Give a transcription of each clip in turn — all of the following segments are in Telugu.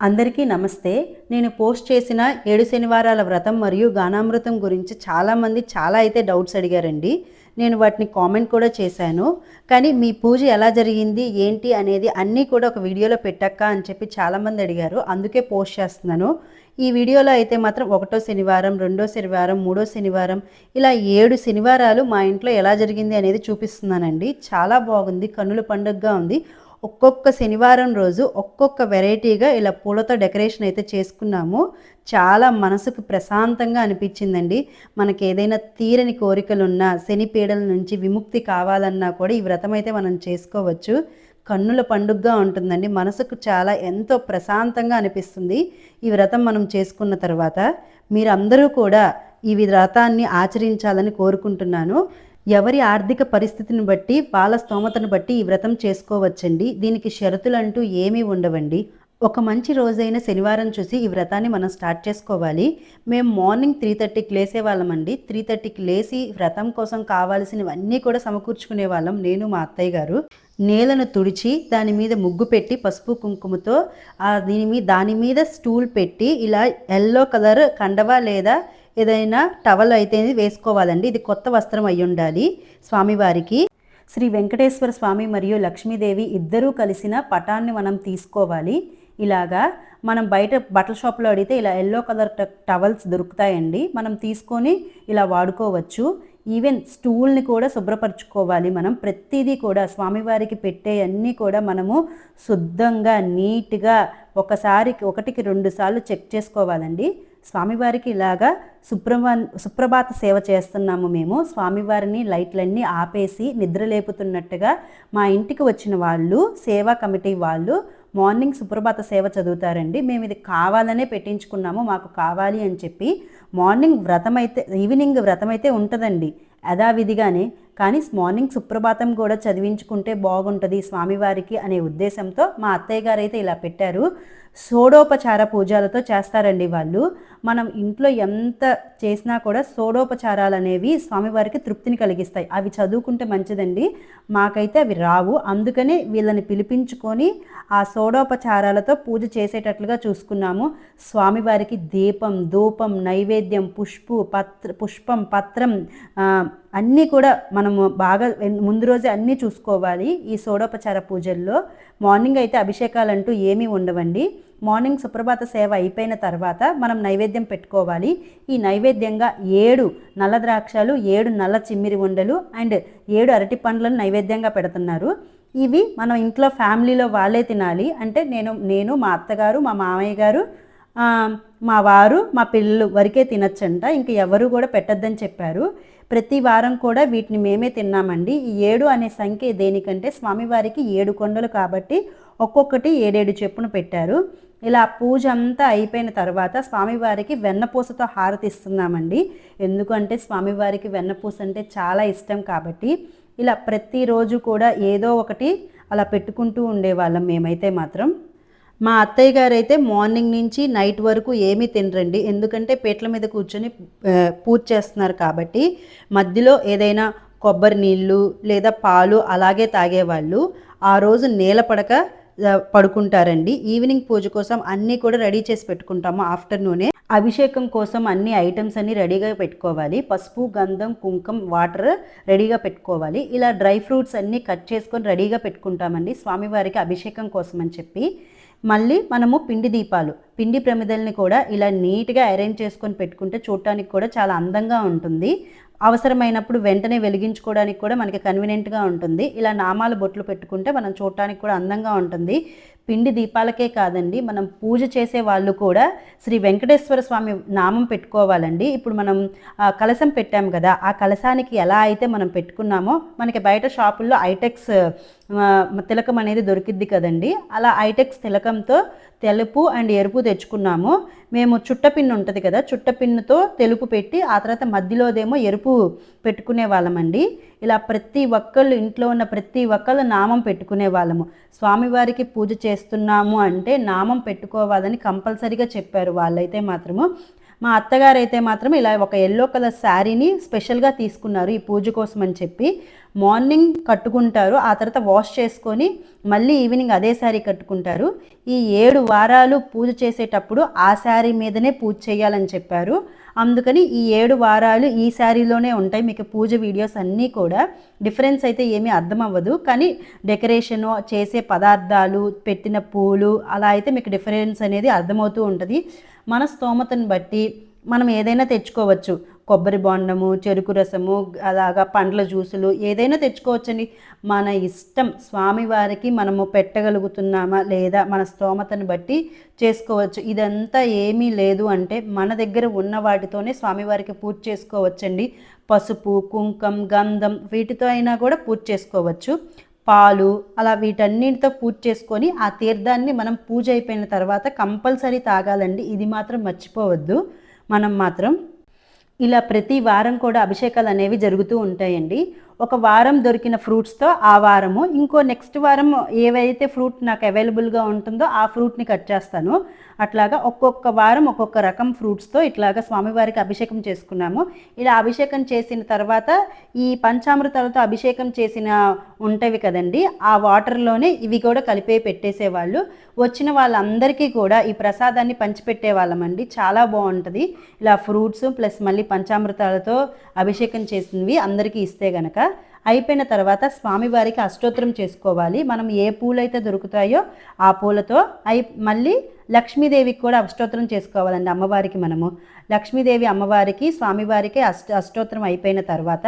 అందరికీ నమస్తే. నేను పోస్ట్ చేసిన ఏడు శనివారాల వ్రతం మరియు గానామృతం గురించి చాలామంది చాలా అయితే డౌట్స్ అడిగారండి. నేను వాటిని కామెంట్ కూడా చేశాను. కానీ మీ పూజ ఎలా జరిగింది? ఏంటి? అనేది అన్నీ కూడా ఒక వీడియోలో పెట్టక్క అని చెప్పి చాలామంది అడిగారు. అందుకే పోస్ట్ చేస్తున్నాను. ఈ వీడియోలో అయితే మాత్రం ఒకటో శనివారం రెండో శనివారం మూడో శనివారం ఇలా ఏడు శనివారాలు మా ఇంట్లో ఎలా జరిగింది అనేది చూపిస్తున్నానండి. చాలా బాగుంది. కన్నుల పండుగగా ఉంది. ఒక్కొక్క శనివారం రోజు ఒక్కొక్క వెరైటీగా ఇలా పూలతో డెకరేషన్ అయితే చేసుకున్నాము. చాలా మనసుకు ప్రశాంతంగా అనిపించిందండి. మనకి ఏదైనా తీరని కోరికలున్నా శని పీడల నుంచి విముక్తి కావాలన్నా కూడా ఈ వ్రతం అయితే మనం చేసుకోవచ్చు. కన్నుల పండుగగా ఉంటుందండి. మనసుకు చాలా ఎంతో ప్రశాంతంగా అనిపిస్తుంది ఈ వ్రతం మనం చేసుకున్న తర్వాత. మీరందరూ కూడా ఈ వ్రతాన్ని ఆచరించాలని కోరుకుంటున్నాను. ఎవరి ఆర్థిక పరిస్థితిని బట్టి వాళ్ళ స్తోమతను బట్టి ఈ వ్రతం చేసుకోవచ్చండి. దీనికి షరతులు అంటూ ఏమీ ఉండవండి. ఒక మంచి రోజైన శనివారం చూసి ఈ వ్రతాన్ని మనం స్టార్ట్ చేసుకోవాలి. మేము మార్నింగ్ త్రీ థర్టీకి లేసే వాళ్ళమండి. త్రీ థర్టీకి లేచి వ్రతం కోసం కావాల్సినవన్నీ కూడా సమకూర్చుకునే వాళ్ళం నేను మా అత్తయ్య గారు. నేలను తుడిచి దాని మీద ముగ్గు పెట్టి పసుపు కుంకుమతో దీని మీద దాని మీద స్టూల్ పెట్టి ఇలా ఎల్లో కలర్ కండవ లేదా ఏదైనా టవల్ అయితే వేసుకోవాలండి. ఇది కొత్త వస్త్రం అయి ఉండాలి స్వామివారికి. శ్రీ వెంకటేశ్వర స్వామి మరియు లక్ష్మీదేవి ఇద్దరూ కలిసిన పటాన్ని మనం తీసుకోవాలి. ఇలాగా మనం బయట బట్టల షాప్లో అడిగితే ఇలా ఎల్లో కలర్ టవల్స్ దొరుకుతాయండి. మనం తీసుకొని ఇలా వాడుకోవచ్చు. ఈవెన్ స్టూల్ని కూడా శుభ్రపరచుకోవాలి మనం. ప్రతిదీ కూడా స్వామివారికి పెట్టే అన్నీ కూడా మనము శుద్ధంగా నీట్గా ఒకసారికి ఒకటికి రెండు సార్లు చెక్ చేసుకోవాలండి. స్వామివారికి ఇలాగా సుప్రభా సుప్రభాత సేవ చేస్తున్నాము మేము. స్వామివారిని లైట్లన్నీ ఆపేసి నిద్ర లేపుతున్నట్టుగా మా ఇంటికి వచ్చిన వాళ్ళు సేవా కమిటీ వాళ్ళు మార్నింగ్ సుప్రభాత సేవ చదువుతారండి. మేము ఇది కావాలనే పెట్టించుకున్నాము మాకు కావాలి అని చెప్పి మార్నింగ్ వ్రతం అయితే ఈవినింగ్ వ్రతం అయితే ఉంటుందండి. యథావిధిగానే కానీ మార్నింగ్ సుప్రభాతం కూడా చదివించుకుంటే బాగుంటుంది స్వామివారికి అనే ఉద్దేశంతో మా అత్తయ్య గారు అయితే ఇలా పెట్టారు. సోడోపచార పూజలతో చేస్తారండి వాళ్ళు. మనం ఇంట్లో ఎంత చేసినా కూడా సోడోపచారాలు అనేవి స్వామివారికి తృప్తిని కలిగిస్తాయి. అవి చదువుకుంటే మంచిదండి. మాకైతే అవి రావు. అందుకనే వీళ్ళని పిలిపించుకొని ఆ షోడోపచారాలతో పూజ చేసేటట్లుగా చూసుకున్నాము. స్వామివారికి దీపం ధూపం నైవేద్యం పుష్పు పత్ర పుష్పం పత్రం అన్నీ కూడా మనము బాగా ముందు రోజే అన్నీ చూసుకోవాలి ఈ సోడోపచార పూజల్లో. మార్నింగ్ అయితే అభిషేకాలు అంటూ ఏమీ ఉండవండి. మార్నింగ్ సుప్రభాత సేవ అయిపోయిన తర్వాత మనం నైవేద్యం పెట్టుకోవాలి. ఈ నైవేద్యంగా ఏడు నల్ల ద్రాక్షలు ఏడు నల్ల చిమ్మిరి ఉండలు అండ్ ఏడు అరటి పండ్లను నైవేద్యంగా పెడుతున్నారు. ఇవి మనం ఇంట్లో ఫ్యామిలీలో వాళ్ళే తినాలి. అంటే నేను నేను మా అత్తగారు మా మామయ్య గారు మా వారు మా పిల్లలు వరకే తినచ్చంట. ఇంక ఎవరు కూడా పెట్టద్దని చెప్పారు. ప్రతి వారం కూడా వీటిని మేమే తిన్నామండి. ఈ ఏడు అనే సంఖ్య దేనికంటే స్వామివారికి ఏడు కొండలు కాబట్టి ఒక్కొక్కటి ఏడేడు చెప్పున పెట్టారు. ఇలా పూజ అంతా అయిపోయిన తర్వాత స్వామివారికి వెన్నపూసతో హారతి ఇస్తున్నామండి. ఎందుకంటే స్వామివారికి వెన్నపూస అంటే చాలా ఇష్టం కాబట్టి ఇలా ప్రతిరోజు కూడా ఏదో ఒకటి అలా పెట్టుకుంటూ ఉండేవాళ్ళం మేమైతే మాత్రం. మా అత్తయ్య గారు అయితే మార్నింగ్ నుంచి నైట్ వరకు ఏమీ తినరండి. ఎందుకంటే పేట్ల మీద కూర్చొని పూజ చేస్తున్నారు కాబట్టి మధ్యలో ఏదైనా కొబ్బరి నీళ్ళు లేదా పాలు అలాగే తాగేవాళ్ళు. ఆ రోజు నేల పడక పడుకుంటారండి. ఈవినింగ్ పూజ కోసం అన్నీ కూడా రెడీ చేసి పెట్టుకుంటాము ఆఫ్టర్నూనే. అభిషేకం కోసం అన్ని ఐటమ్స్ అన్ని రెడీగా పెట్టుకోవాలి. పసుపు గంధం కుంకం వాటర్ రెడీగా పెట్టుకోవాలి. ఇలా డ్రై ఫ్రూట్స్ అన్నీ కట్ చేసుకొని రెడీగా పెట్టుకుంటామండి. స్వామివారికి అభిషేకం కోసం అని చెప్పి. మళ్ళీ మనము పిండి దీపాలు. పిండి ప్రమిదల్ని కూడా ఇలా నీట్గా అరేంజ్ చేసుకొని పెట్టుకుంటే చూడటానికి కూడా చాలా అందంగా ఉంటుంది. అవసరమైనప్పుడు వెంటనే వెలిగించుకోవడానికి కూడా మనకి కన్వీనియంట్గా ఉంటుంది. ఇలా నామాలు బొట్లు పెట్టుకుంటే మనం చూడటానికి కూడా అందంగా ఉంటుంది. పిండి దీపాలకే కాదండి మనం పూజ చేసే వాళ్ళు కూడా శ్రీ వెంకటేశ్వర స్వామి నామం పెట్టుకోవాలండి. ఇప్పుడు మనం కలశం పెట్టాం కదా ఆ కలశానికి ఎలా అయితే మనం పెట్టుకున్నామో మనకి బయట షాపుల్లో ఐటెక్స్ తిలకం అనేది దొరికిద్ది కదండి. అలా ఐటెక్స్ తిలకంతో తెలుపు అండ్ ఎరుపు తెచ్చుకున్నాము. మేము చుట్టపిన్ను ఉంటుంది కదా చుట్టపిన్నుతో తెలుపు పెట్టి ఆ తర్వాత మధ్యలోదేమో ఎరుపు పెట్టుకునే వాళ్ళమండి. ఇలా ప్రతి ఒక్కళ్ళు ఇంట్లో ఉన్న ప్రతి ఒక్కళ్ళు నామం పెట్టుకునే వాళ్ళము. స్వామివారికి పూజ చేస్తున్నాము అంటే నామం పెట్టుకోవాలని కంపల్సరీగా చెప్పారు వాళ్ళైతే మాత్రము. మా అత్తగారు అయితే మాత్రం ఇలా ఒక ఎల్లో కలర్ శారీని స్పెషల్గా తీసుకున్నారు ఈ పూజ కోసం అని చెప్పి. మార్నింగ్ కట్టుకుంటారు ఆ తర్వాత వాష్ చేసుకొని మళ్ళీ ఈవినింగ్ అదే శారీ కట్టుకుంటారు. ఈ ఏడు వారాలు పూజ చేసేటప్పుడు ఆ శారీ మీదనే పూజ చేయాలని చెప్పారు. అందుకని ఈ ఏడు వారాలు ఈ శారీలోనే ఉంటాయి. మీకు పూజ వీడియోస్ అన్నీ కూడా డిఫరెన్స్ అయితే ఏమీ అర్థం అవ్వదు. కానీ డెకరేషన్ చేసే పదార్థాలు పెట్టిన పూలు అలా అయితే మీకు డిఫరెన్స్ అనేది అర్థమవుతూ ఉంటుంది. మన స్తోమతను బట్టి మనం ఏదైనా తెచ్చుకోవచ్చు. కొబ్బరి బొండము చెరుకు రసము అలాగా పండ్ల జ్యూసులు ఏదైనా తెచ్చుకోవచ్చండి. మన ఇష్టం స్వామివారికి మనము పెట్టగలుగుతున్నామా లేదా మన స్తోమతను బట్టి చేసుకోవచ్చు. ఇదంతా ఏమీ లేదు అంటే మన దగ్గర ఉన్న వాటితోనే స్వామివారికి పూజ చేసుకోవచ్చండి. పసుపు కుంకం గంధం వీటితో అయినా కూడా పూజ చేసుకోవచ్చు. పాలు అలా వీటన్నిటితో పూజ చేసుకొని ఆ తీర్థాన్ని మనం పూజ అయిపోయిన తర్వాత కంపల్సరీ తాగాలండి. ఇది మాత్రం మర్చిపోవద్దు. మనం మాత్రం ఇలా ప్రతి వారం కూడా అభిషేకాలు అనేవి జరుగుతూ ఉంటాయండి. ఒక వారం దొరికిన ఫ్రూట్స్తో ఆ వారము ఇంకో నెక్స్ట్ వారం ఏవైతే ఫ్రూట్ నాకు అవైలబుల్గా ఉంటుందో ఆ ఫ్రూట్ని కట్ చేస్తాను. అట్లాగా ఒక్కొక్క వారం ఒక్కొక్క రకం ఫ్రూట్స్తో ఇట్లాగా స్వామివారికి అభిషేకం చేసుకున్నాము. ఇలా అభిషేకం చేసిన తర్వాత ఈ పంచామృతాలతో అభిషేకం చేసిన ఉంటవి కదండి ఆ వాటర్లోనే ఇవి కూడా కలిపే పెట్టేసేవాళ్ళు. వచ్చిన వాళ్ళందరికీ కూడా ఈ ప్రసాదాన్ని పంచిపెట్టే వాళ్ళమండి చాలా బాగుంటుంది. ఇలా ఫ్రూట్స్ ప్లస్ మళ్ళీ పంచామృతాలతో అభిషేకం చేసినవి అందరికీ ఇస్తే గనక. అయిపోయిన తర్వాత స్వామివారికి అష్టోత్తరం చేసుకోవాలి. మనం ఏ పూలైతే దొరుకుతాయో ఆ పూలతో అయి మళ్ళీ లక్ష్మీదేవికి కూడా అష్టోత్తరం చేసుకోవాలండి అమ్మవారికి మనము. లక్ష్మీదేవి అమ్మవారికి స్వామివారికి అష్ట అష్టోత్తరం అయిపోయిన తర్వాత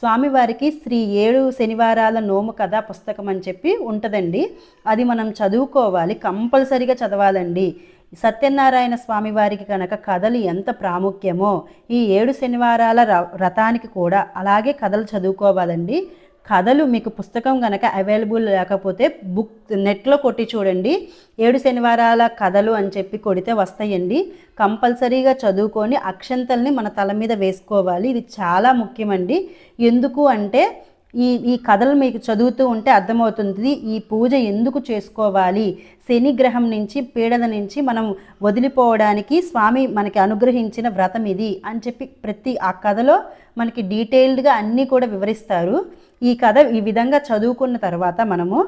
స్వామివారికి శ్రీ ఏడు శనివారాల నోము కథ పుస్తకం అని చెప్పి ఉంటుందండి. అది మనం చదువుకోవాలి కంపల్సరిగా చదవాలండి. సత్యనారాయణ స్వామి వారికి కనుక కథలు ఎంత ప్రాముఖ్యమో ఈ ఏడు శనివారాల ర- కూడా అలాగే కథలు చదువుకోవాలండి. కథలు మీకు పుస్తకం కనుక అవైలబుల్ లేకపోతే బుక్ నెట్లో కొట్టి చూడండి. ఏడు శనివారాల కథలు అని చెప్పి కొడితే వస్తాయండి. కంపల్సరీగా చదువుకొని అక్షంతల్ని మన తల మీద వేసుకోవాలి. ఇది చాలా ముఖ్యమండి. ఎందుకు అంటే ఈ ఈ కథలు మీకు చదువుతూ ఉంటే అర్థమవుతుంది ఈ పూజ ఎందుకు చేసుకోవాలి? శని గ్రహం నుంచి పీడన నుంచి మనం వదిలిపోవడానికి స్వామి మనకి అనుగ్రహించిన వ్రతం ఇది అని చెప్పి ప్రతి ఆ కథలో మనకి డీటెయిల్డ్గా అన్నీ కూడా వివరిస్తారు. ఈ కథ ఈ విధంగా చదువుకున్న తర్వాత మనము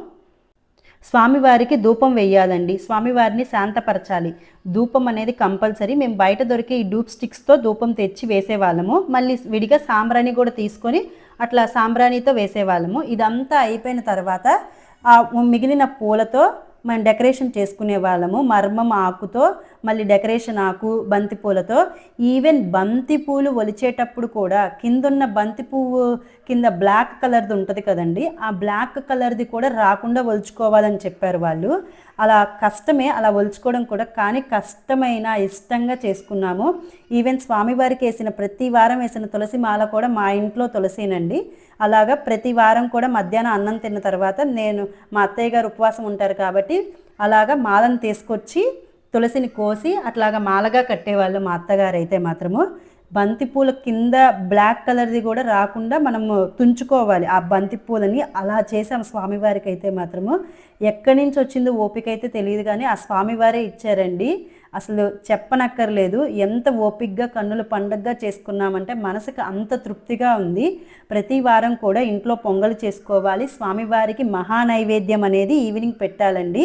స్వామివారికి ధూపం వేయాలండి. స్వామివారిని శాంతపరచాలి. ధూపం అనేది కంపల్సరీ. మేము బయట దొరికే ఈ డూప్ స్టిక్స్తో ధూపం తెచ్చి వేసేవాళ్ళము. మళ్ళీ విడిగా సాంబ్రాణి కూడా తీసుకొని అట్లా సాంబ్రాణితో వేసేవాళ్ళము. ఇదంతా అయిపోయిన తర్వాత ఆ మిగిలిన పూలతో మనం డెకరేషన్ చేసుకునే వాళ్ళము. మర్మం ఆకుతో మళ్ళీ డెకరేషన్ ఆకు బంతి పూలతో. ఈవెన్ బంతి పూలు ఒలిచేటప్పుడు కూడా కిందున్న బంతి పువ్వు కింద బ్లాక్ కలర్ది ఉంటుంది కదండి. ఆ బ్లాక్ కలర్ది కూడా రాకుండా ఒలుచుకోవాలని చెప్పారు వాళ్ళు. అలా కష్టమే అలా ఒలుచుకోవడం కూడా. కానీ కష్టమైన ఇష్టంగా చేసుకున్నాము. ఈవెన్ స్వామివారికి వేసిన ప్రతి వారం వేసిన తులసి మాల కూడా మా ఇంట్లో తులసినండి. అలాగా ప్రతి వారం కూడా మధ్యాహ్నం అన్నం తిన్న తర్వాత నేను మా అత్తయ్య గారు ఉపవాసం ఉంటారు కాబట్టి అలాగా మాలను తీసుకొచ్చి తులసిని కోసి అట్లాగా మాలగా కట్టేవాళ్ళు మా అత్తగారు అయితే మాత్రము బంతిపూల కింద బ్లాక్ కలర్ది కూడా రాకుండా మనము తుంచుకోవాలి. ఆ బంతిపూలని అలా చేసాం స్వామివారికి అయితే మాత్రము. ఎక్కడి నుంచి వచ్చిందో ఓపిక అయితే తెలియదు కానీ ఆ స్వామివారే ఇచ్చారండి. అసలు చెప్పనక్కర్లేదు. ఎంత ఓపిక్గా కన్నుల పండగగా చేసుకున్నామంటే మనసుకు అంత తృప్తిగా ఉంది. ప్రతి వారం కూడా ఇంట్లో పొంగలు చేసుకోవాలి. స్వామివారికి మహా నైవేద్యం అనేది ఈవినింగ్ పెట్టాలండి.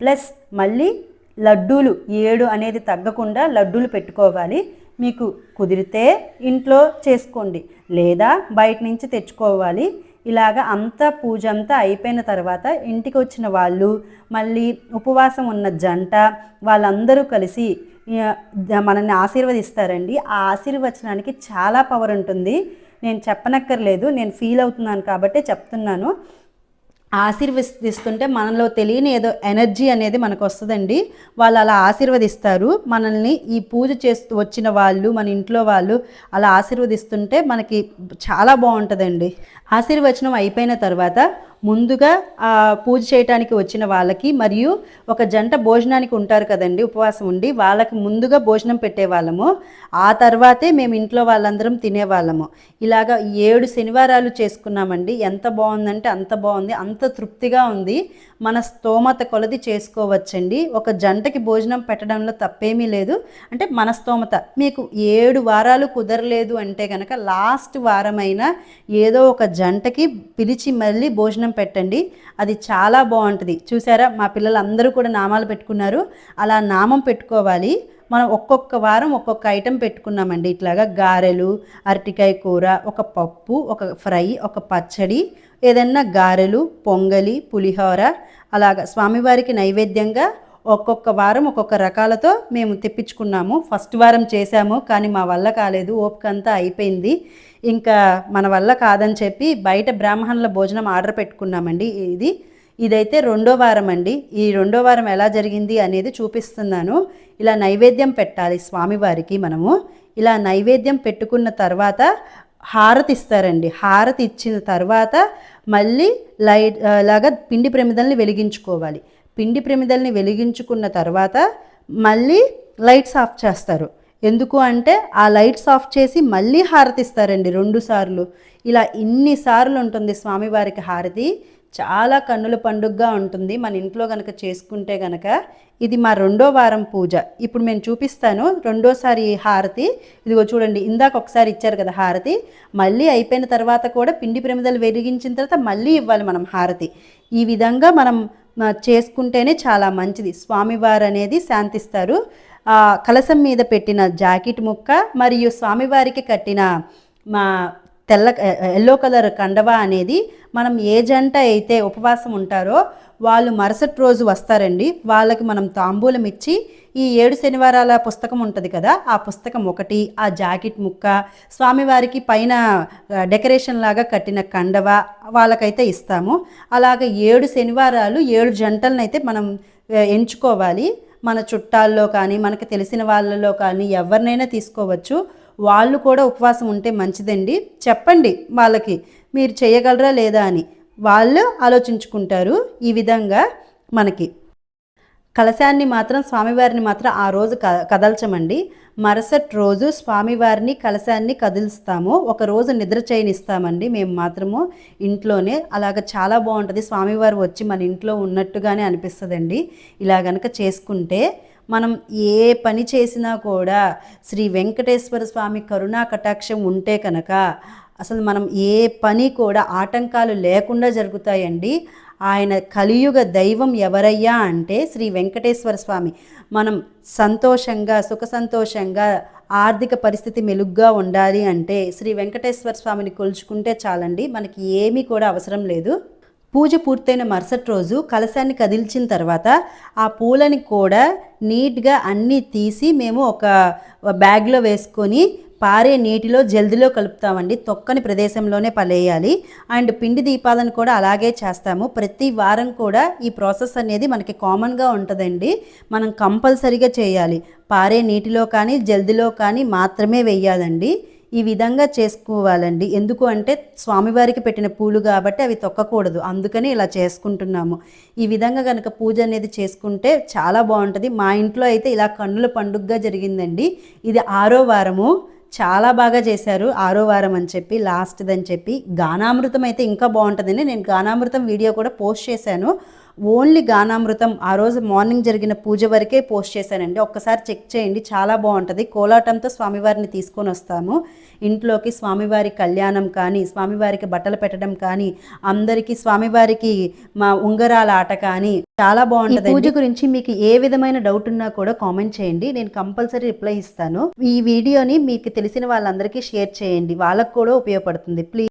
ప్లస్ మళ్ళీ లడ్డూలు ఏడు అనేది తగ్గకుండా లడ్డూలు పెట్టుకోవాలి. మీకు కుదిరితే ఇంట్లో చేసుకోండి. లేదా బయట నుంచి తెచ్చుకోవాలి. ఇలాగ అంతా పూజ అంతా అయిపోయిన తర్వాత ఇంటికి వచ్చిన వాళ్ళు మళ్ళీ ఉపవాసం ఉన్న జంట వాళ్ళందరూ కలిసి మనల్ని ఆశీర్వదిస్తారండి. ఆ ఆశీర్వచనానికి చాలా పవర్ ఉంటుంది. నేను చెప్పనక్కర్లేదు. నేను ఫీల్ అవుతున్నాను కాబట్టి చెప్తున్నాను. ఆశీర్వదిస్తుంటే మనలో తెలియని ఏదో ఎనర్జీ అనేది మనకు వస్తుందండి వాళ్ళు అలా ఆశీర్వదిస్తారు. మనల్ని ఈ పూజ చేస్తూ వచ్చిన వాళ్ళు మన ఇంట్లో వాళ్ళు అలా ఆశీర్వదిస్తుంటే మనకి చాలా బాగుంటుందండి. ఆశీర్వచనం అయిపోయిన తర్వాత ముందుగా ఆ పూజ చేయటానికి వచ్చిన వాళ్ళకి మరియు ఒక జంట భోజనానికి ఉంటారు కదండి ఉపవాసం ఉండి వాళ్ళకి ముందుగా భోజనం పెట్టేవాళ్ళము. ఆ తర్వాతే మేము ఇంట్లో వాళ్ళందరం తినేవాళ్ళము. ఇలాగా ఏడు శనివారాలు చేసుకున్నామండి. ఎంత బాగుందంటే అంత బాగుంది అంత తృప్తిగా ఉంది. మన స్తోమత కొలది చేసుకోవచ్చండి. ఒక జంటకి భోజనం పెట్టడంలో తప్పేమీ లేదు. అంటే మన స్తోమత. మీకు ఏడు వారాలు కుదరలేదు అంటే కనుక లాస్ట్ వారమైనా ఏదో ఒక జంటకి పిలిచి మళ్ళీ భోజనం పెట్టండి. అది చాలా బాగుంటుంది. చూసారా? మా పిల్లలందరూ కూడా నామాలు పెట్టుకున్నారు. అలా నామం పెట్టుకోవాలి. మనం ఒక్కొక్క వారం ఒక్కొక్క ఐటెం పెట్టుకున్నామండి. ఇట్లాగా గారెలు అరటికాయ కూర ఒక పప్పు ఒక ఫ్రై ఒక పచ్చడి ఏదన్నా గారెలు పొంగలి పులిహోర అలాగా స్వామివారికి నైవేద్యంగా ఒక్కొక్క వారం ఒక్కొక్క రకాలతో మేము తెప్పించుకున్నాము. ఫస్ట్ వారం చేశాము కానీ మా వల్ల కాలేదు. ఓపిక అంతా అయిపోయింది. ఇంకా మన వల్ల కాదని చెప్పి బయట బ్రాహ్మణుల భోజనం ఆర్డర్ పెట్టుకున్నామండి ఇది. ఇదైతే రెండో వారం అండి ఈ రెండో వారం ఎలా జరిగింది అనేది చూపిస్తున్నాను. ఇలా నైవేద్యం పెట్టాలి స్వామివారికి మనము. ఇలా నైవేద్యం పెట్టుకున్న తర్వాత హారతి ఇస్తారండి. హారతి ఇచ్చిన తర్వాత మళ్ళీ లైట్ లాగా పిండి ప్రమిదల్ని వెలిగించుకోవాలి. పిండి ప్రమిదల్ని వెలిగించుకున్న తర్వాత మళ్ళీ లైట్స్ ఆఫ్ చేస్తారు. ఎందుకు అంటే ఆ లైట్స్ ఆఫ్ చేసి మళ్ళీ హారతి ఇస్తారండి రెండు సార్లు. ఇలా ఇన్నిసార్లు ఉంటుంది స్వామివారికి హారతి. చాలా కన్నుల పండుగగా ఉంటుంది. మన ఇంట్లో కనుక చేసుకుంటే కనుక ఇది మా రెండో వారం పూజ. ఇప్పుడు నేను చూపిస్తాను రెండోసారి హారతి. ఇదిగో చూడండి ఇందాక ఒకసారి ఇచ్చారు కదా హారతి. మళ్ళీ అయిపోయిన తర్వాత కూడా పిండి ప్రమిదలు వెలిగించిన తర్వాత మళ్ళీ ఇవ్వాలి మనం హారతి. ఈ విధంగా మనం చేసుకుంటేనే చాలా మంచిది. స్వామివారు అనేది శాంతిస్తారు. కలసం మీద పెట్టిన జాకెట్ ముక్క మరియు స్వామివారికి కట్టిన మా తెల్ల ఎల్లో కలర్ కండవా అనేది మనం ఏ జంట అయితే ఉపవాసం ఉంటారో వాళ్ళు మరుసటి రోజు వస్తారండి. వాళ్ళకి మనం తాంబూలం ఇచ్చి ఈ ఏడు శనివారాల పుస్తకం ఉంటుంది కదా ఆ పుస్తకం ఒకటి ఆ జాకెట్ ముక్క స్వామివారికి పైన డెకరేషన్ లాగా కట్టిన కండవ వాళ్ళకైతే ఇస్తాము. అలాగే ఏడు శనివారాలు ఏడు జంటలను అయితే మనం ఎంచుకోవాలి. మన చుట్టాల్లో కానీ మనకు తెలిసిన వాళ్ళలో కానీ ఎవరినైనా తీసుకోవచ్చు. వాళ్ళు కూడా ఉపవాసం ఉంటే మంచిదండి. చెప్పండి వాళ్ళకి మీరు చేయగలరా లేదా అని. వాళ్ళు ఆలోచించుకుంటారు ఈ విధంగా మనకి. కలశాన్ని మాత్రం స్వామివారిని మాత్రం ఆ రోజు క కదల్చమండి. మరుసటి రోజు స్వామివారిని కలశాన్ని కదిలిస్తాము. ఒక రోజు నిద్ర చేయనిస్తామండి మేము మాత్రము ఇంట్లోనే. అలాగ చాలా బాగుంటుంది. స్వామివారు వచ్చి మన ఇంట్లో ఉన్నట్టుగానే అనిపిస్తుందండి. ఇలా గనక చేసుకుంటే మనం ఏ పని చేసినా కూడా శ్రీ వెంకటేశ్వర స్వామి కరుణా కటాక్షం ఉంటే కనుక అసలు మనం ఏ పని కూడా ఆటంకాలు లేకుండా జరుగుతాయండి. ఆయన కలియుగ దైవం ఎవరయ్యా అంటే శ్రీ వెంకటేశ్వర స్వామి. మనం సంతోషంగా సుఖ సంతోషంగా ఆర్థిక పరిస్థితి మెలుగ్గా ఉండాలి అంటే శ్రీ వెంకటేశ్వర స్వామిని కొలుచుకుంటే చాలండి మనకి ఏమీ కూడా అవసరం లేదు. పూజ పూర్తయిన మరుసటి రోజు కలశాన్ని కదిల్చిన తర్వాత ఆ పూలని కూడా నీట్గా అన్నీ తీసి మేము ఒక బ్యాగ్లో వేసుకొని పారే నీటిలో జల్దిలో కలుపుతామండి. తొక్కని ప్రదేశంలోనే పలేయాలి. అండ్ పిండి దీపాలను కూడా అలాగే చేస్తాము. ప్రతి వారం కూడా ఈ ప్రాసెస్ అనేది మనకి కామన్గా ఉంటుందండి. మనం కంపల్సరీగా చేయాలి. పారే నీటిలో కానీ జల్దిలో కానీ మాత్రమే వేయాలండి. ఈ విధంగా చేసుకోవాలండి. ఎందుకు అంటే స్వామివారికి పెట్టిన పూలు కాబట్టి అవి తొక్కకూడదు. అందుకని ఇలా చేసుకుంటున్నాము. ఈ విధంగా కనుక పూజ అనేది చేసుకుంటే చాలా బాగుంటుంది. మా ఇంట్లో అయితే ఇలా కన్నుల పండుగగా జరిగిందండి. ఇది ఆరో వారము. చాలా బాగా చేశారు. ఆరో వారం అని చెప్పి లాస్ట్ది అని చెప్పి. గానామృతం అయితే ఇంకా బాగుంటుందని నేను గానామృతం వీడియో కూడా పోస్ట్ చేశాను. ఓన్లీ గానామృతం ఆ రోజు మార్నింగ్ జరిగిన పూజ వరకే పోస్ట్ చేశానండి. ఒక్కసారి చెక్ చేయండి చాలా బాగుంటుంది. కోలాటంతో స్వామివారిని తీసుకొని వస్తాము. ఇంట్లోకి స్వామివారి కళ్యాణం కానీ స్వామివారికి బట్టలు పెట్టడం కానీ అందరికీ స్వామివారికి మా ఉంగరాల ఆట కానీ చాలా బాగుంటుంది పూజ గురించి మీకు ఏ విధమైన డౌట్ ఉన్నా కూడా కామెంట్ చేయండి. నేను కంపల్సరీ రిప్లై ఇస్తాను. ఈ వీడియోని మీకు తెలిసిన వాళ్ళందరికీ షేర్ చేయండి. వాళ్ళకు కూడా ఉపయోగపడుతుంది. ప్లీజ్.